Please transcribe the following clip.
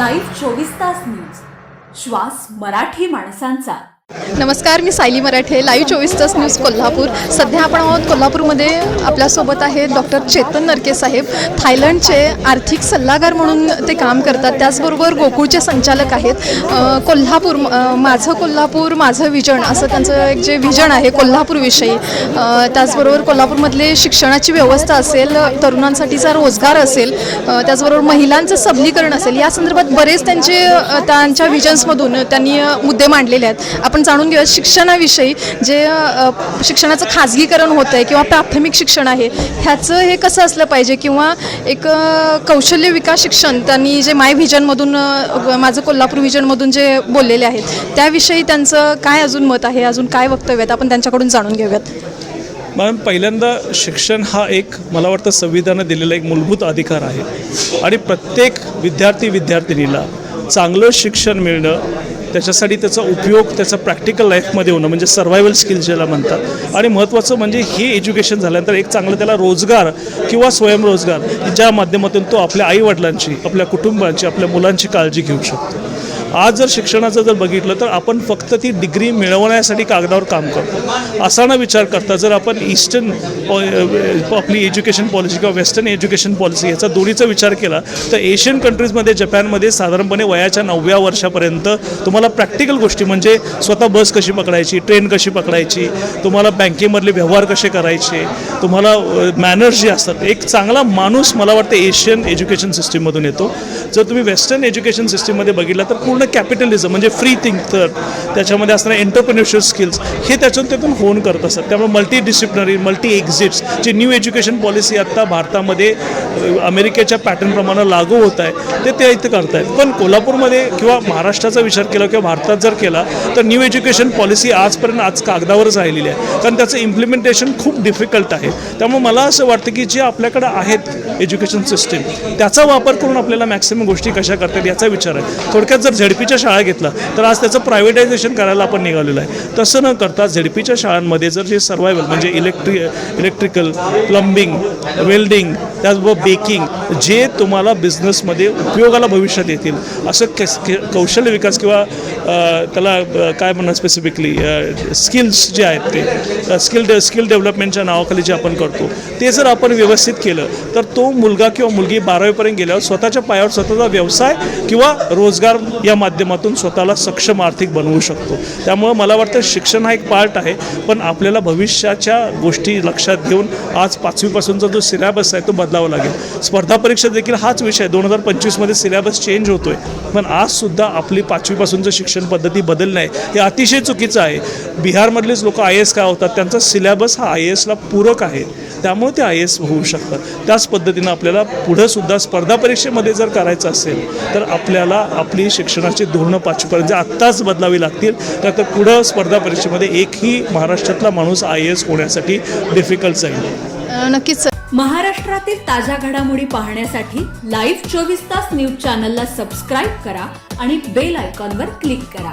Live चोवीस तास news. श्वास मराठी माणसांचा. नमस्कार मी सायली मराठे लाईव्ह चोवीस तास न्यूज कोल्हापूर. सध्या आपण आहोत कोल्हापूरमध्ये आपल्यासोबत आहेत डॉक्टर चेतन नरके साहेब. थायलंडचे आर्थिक सल्लागार म्हणून ते काम करतात. त्याचबरोबर गोकुळचे संचालक आहेत. कोल्हापूर माझं कोल्हापूर माझं विजन असं त्यांचं एक जे विजन आहे कोल्हापूरविषयी. त्याचबरोबर कोल्हापूरमधले शिक्षणाची व्यवस्था असेल तरुणांसाठीचा रोजगार असेल त्याचबरोबर महिलांचं सबलीकरण असेल या संदर्भात बरेच त्यांचे त्यांच्या विजन्समधून त्यांनी मुद्दे मांडलेले आहेत. आपण आपण जाणून घेऊया शिक्षणाविषयी जे शिक्षणाचं खाजगीकरण होतं आहे किंवा प्राथमिक शिक्षण आहे ह्याचं हे कसं असलं पाहिजे? किंवा एक कौशल्य विकास शिक्षण त्यांनी जे माय व्हिजनमधून माझं कोल्हापूर व्हिजनमधून जे बोललेले आहेत त्याविषयी त्यांचं काय अजून मत आहे? अजून काय वक्तव्य आहेत? आपण त्यांच्याकडून जाणून घेऊयात. मॅम पहिल्यांदा शिक्षण हा एक मला वाटतं संविधानं दिलेला एक मूलभूत अधिकार आहे. आणि प्रत्येक विद्यार्थी विद्यार्थिनीला चांगलं शिक्षण मिळणं त्याच्यासाठी त्याचा उपयोग त्याचा प्रॅक्टिकल लाईफमध्ये होणं म्हणजे सर्वायवल स्किल्स ज्याला म्हणतात. आणि महत्त्वाचं म्हणजे हे एज्युकेशन झाल्यानंतर एक चांगलं त्याला रोजगार किंवा स्वयंरोजगार ज्या माध्यमातून तो आपल्या आईवडिलांची आपल्या कुटुंबांची आपल्या मुलांची काळजी घेऊ शकतो. आज जर शिक्षणाचं जर बघितलं तर आपण फक्त ती डिग्री मिळवण्यासाठी कागदावर काम करतो. असा न विचार करता जर आपण ईस्टर्न आपली एज्युकेशन पॉलिसी किंवा वेस्टर्न एज्युकेशन पॉलिसी याचा दोन्हीचा विचार केला तर एशियन कंट्रीजमध्ये जपानमध्ये साधारणपणे वयाच्या नवव्या वर्षापर्यंत तुम्हाला प्रॅक्टिकल गोष्टी म्हणजे स्वतः बस कशी पकडायची ट्रेन कशी पकडायची तुम्हाला बँकेमधले व्यवहार कसे करायचे तुम्हाला मॅनर्स जे असतात एक चांगला माणूस मला वाटतं एशियन एज्युकेशन सिस्टीममधून येतो. जर तुम्ही वेस्टर्न एज्युकेशन सिस्टीममध्ये बघितला तर पूर्ण कॅपिटलिझम म्हणजे फ्री थिंकर त्याच्यामध्ये असणारे एंटरप्रिन्युअरशिप स्किल्स हे त्याच्यातून त्यातून होऊन करत असतात. त्यामुळे मल्टी डिसिप्लिनरी मल्टी एक्झिट्स जी न्यू एज्युकेशन पॉलिसी आत्ता भारतामध्ये अमेरिकेच्या पॅटर्नप्रमाणे लागू होत आहे ते ते इथं करतायत पण कोल्हापूरमध्ये किंवा महाराष्ट्राचा विचार केला किंवा भारतात जर केला तर न्यू एज्युकेशन पॉलिसी आजपर्यंत आज कागदावरच राहिलेली आहे. कारण त्याचं इम्प्लिमेंटेशन खूप डिफिकल्ट आहे. त्यामुळे मला असं वाटतं की जे आपल्याकडे आहेत एज्युकेशन सिस्टीम त्याचा वापर करून आपल्याला मॅक्सिमम गोष्टी कशा करतात याचा विचार आहे. थोडक्यात जर झेडपीच्या शाळा घेतला तर आज त्याचं प्रायव्हेटायझेशन करायला आपण निघालेलं आहे. तसं न करता झेडपीच्या शाळांमध्ये जर जे सर्वायवल म्हणजे इलेक्ट्रि इलेक्ट्रिकल प्लंबिंग वेल्डिंग त्याचबरोबर बेकिंग जे तुम्हाला बिझनेसमध्ये उपयोगाला भविष्यात येतील असं केस के कौशल्य विकास किंवा त्याला काय म्हणणं स्पेसिफिकली स्किल्स जे आहेत ते स्किल डे स्किल डेव्हलपमेंटच्या नावाखाली जे आपण करतो ते जर आपण व्यवस्थित केलं तर तो मुलगा किंवा मुलगी बारावीपर्यंत गेल्यावर स्वतःच्या पायावर स्वतःचा व्यवसाय किंवा रोजगार या माध्यमातून स्वतःला सक्षम आर्थिक बनवू शकतो. त्यामुळं मला वाटतं शिक्षण हा एक पार्ट आहे पण आपल्याला भविष्याच्या गोष्टी लक्षात घेऊन आज पाचवीपासूनचा जो सिलेबस आहे तो बदलावा लागेल. स्पर्धा परीक्षा देखील हाच विषय दोन हजार पंचवीसमध्ये सिलेबस चेंज होतोय. पण आजसुद्धा आपली पाचवीपासूनचं शिक्षण पद्धती बदलणं आहे हे अतिशय चुकीचं आहे. बिहारमधलेच लोक आय एस काय होतात? त्यांचा सिलेबस हा आय एसला पूरक आहे. त्यामुळे ते आय एस होऊ शकतात. त्याच पद्धतीनं आपल्याला पुढं सुद्धा स्पर्धा परीक्षेमध्ये जर करायचं असेल तर आपल्याला आपली शिक्षणाची धोरणं पाचवीपर्यंत जे आत्ताच बदलावी लागतील का तर पुढं स्पर्धा परीक्षेमध्ये एकही महाराष्ट्रातला माणूस आय एस होण्यासाठी डिफिकल्ट जाईल. नक्कीच महाराष्ट्रातील ताज्या घडामोडी पाहण्यासाठी लाईव्ह चोवीस तास न्यूज चॅनलला सबस्क्राईब करा आणि बेल आयकॉनवर क्लिक करा.